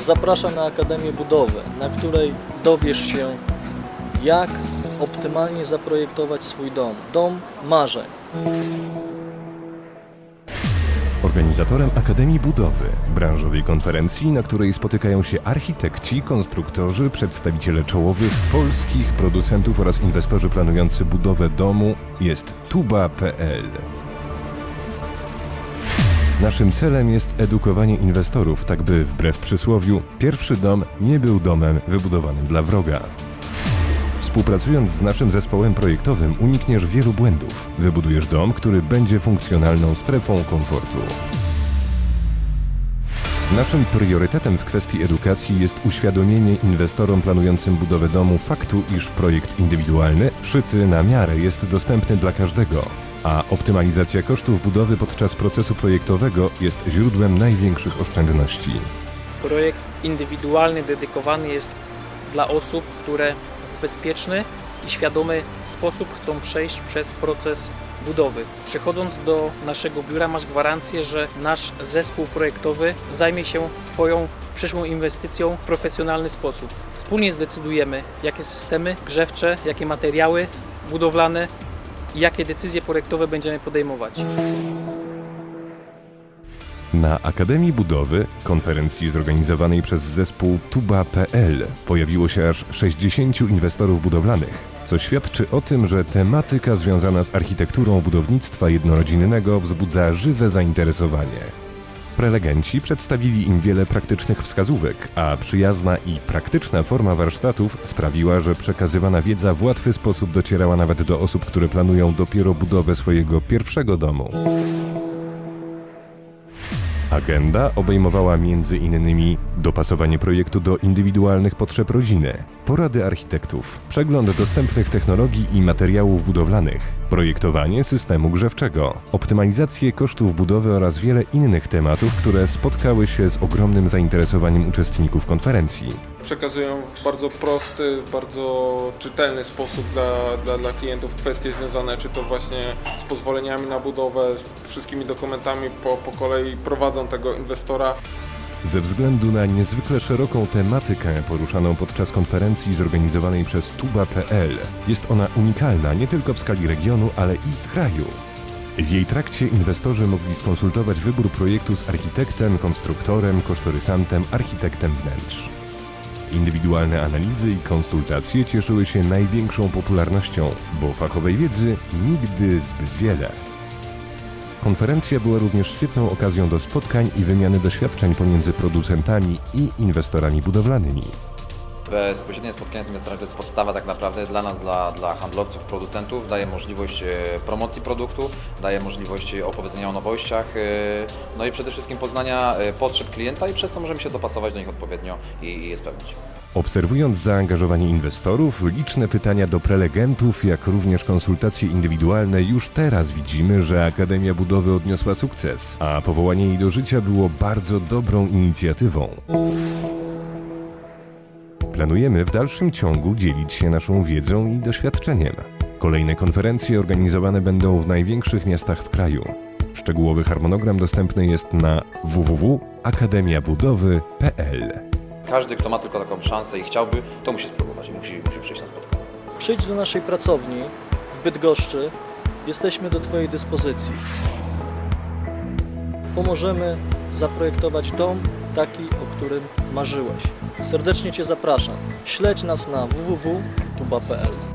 zaprasza na Akademię Budowy, na której dowiesz się, jak optymalnie zaprojektować swój dom. Dom marzeń. Organizatorem Akademii Budowy, branżowej konferencji, na której spotykają się architekci, konstruktorzy, przedstawiciele czołowych polskich producentów oraz inwestorzy planujący budowę domu, jest tuba.pl. Naszym celem jest edukowanie inwestorów, tak by wbrew przysłowiu, pierwszy dom nie był domem wybudowanym dla wroga. Współpracując z naszym zespołem projektowym unikniesz wielu błędów. Wybudujesz dom, który będzie funkcjonalną strefą komfortu. Naszym priorytetem w kwestii edukacji jest uświadomienie inwestorom planującym budowę domu faktu, iż projekt indywidualny, szyty na miarę, jest dostępny dla każdego, a optymalizacja kosztów budowy podczas procesu projektowego jest źródłem największych oszczędności. Projekt indywidualny, dedykowany jest dla osób, które w bezpieczny i świadomy sposób chcą przejść przez proces budowy. Przychodząc do naszego biura masz gwarancję, że nasz zespół projektowy zajmie się Twoją przyszłą inwestycją w profesjonalny sposób. Wspólnie zdecydujemy, jakie systemy grzewcze, jakie materiały budowlane i jakie decyzje projektowe będziemy podejmować. Na Akademii Budowy, konferencji zorganizowanej przez zespół Tuba.pl, pojawiło się aż 60 inwestorów budowlanych, co świadczy o tym, że tematyka związana z architekturą budownictwa jednorodzinnego wzbudza żywe zainteresowanie. Prelegenci przedstawili im wiele praktycznych wskazówek, a przyjazna i praktyczna forma warsztatów sprawiła, że przekazywana wiedza w łatwy sposób docierała nawet do osób, które planują dopiero budowę swojego pierwszego domu. Agenda obejmowała m.in. dopasowanie projektu do indywidualnych potrzeb rodziny, porady architektów, przegląd dostępnych technologii i materiałów budowlanych, projektowanie systemu grzewczego, optymalizację kosztów budowy oraz wiele innych tematów, które spotkały się z ogromnym zainteresowaniem uczestników konferencji. Przekazują w bardzo prosty, bardzo czytelny sposób dla, dla, dla klientów kwestie związane czy to właśnie z pozwoleniami na budowę, wszystkimi dokumentami po, po kolei prowadzą tego inwestora Ze względu na niezwykle szeroką tematykę poruszaną podczas konferencji zorganizowanej przez Tuba.pl, jest ona unikalna nie tylko w skali regionu, ale i kraju. W jej trakcie inwestorzy mogli skonsultować wybór projektu z architektem, konstruktorem, kosztorysantem, architektem wnętrz. Indywidualne analizy i konsultacje cieszyły się największą popularnością, bo fachowej wiedzy nigdy zbyt wiele. Konferencja była również świetną okazją do spotkań i wymiany doświadczeń pomiędzy producentami i inwestorami budowlanymi. Bezpośrednie spotkanie z inwestorami to jest podstawa tak naprawdę dla nas, dla, dla handlowców, producentów. Daje możliwość e, promocji produktu, daje możliwość opowiedzenia o nowościach, e, no i przede wszystkim poznania e, potrzeb klienta i przez co możemy się dopasować do nich odpowiednio i, i je spełnić. Obserwując zaangażowanie inwestorów, liczne pytania do prelegentów, jak również konsultacje indywidualne, już teraz widzimy, że Akademia Budowy odniosła sukces, a powołanie jej do życia było bardzo dobrą inicjatywą. Planujemy w dalszym ciągu dzielić się naszą wiedzą i doświadczeniem. Kolejne konferencje organizowane będą w największych miastach w kraju. Szczegółowy harmonogram dostępny jest na www.akademiabudowy.pl. Każdy, kto ma tylko taką szansę i chciałby, to musi spróbować i musi, musi przyjść na spotkanie. Przyjdź do naszej pracowni w Bydgoszczy. Jesteśmy do Twojej dyspozycji. Pomożemy zaprojektować dom taki, o którym marzyłeś. Serdecznie Cię zapraszam. Śledź nas na www.tuba.pl.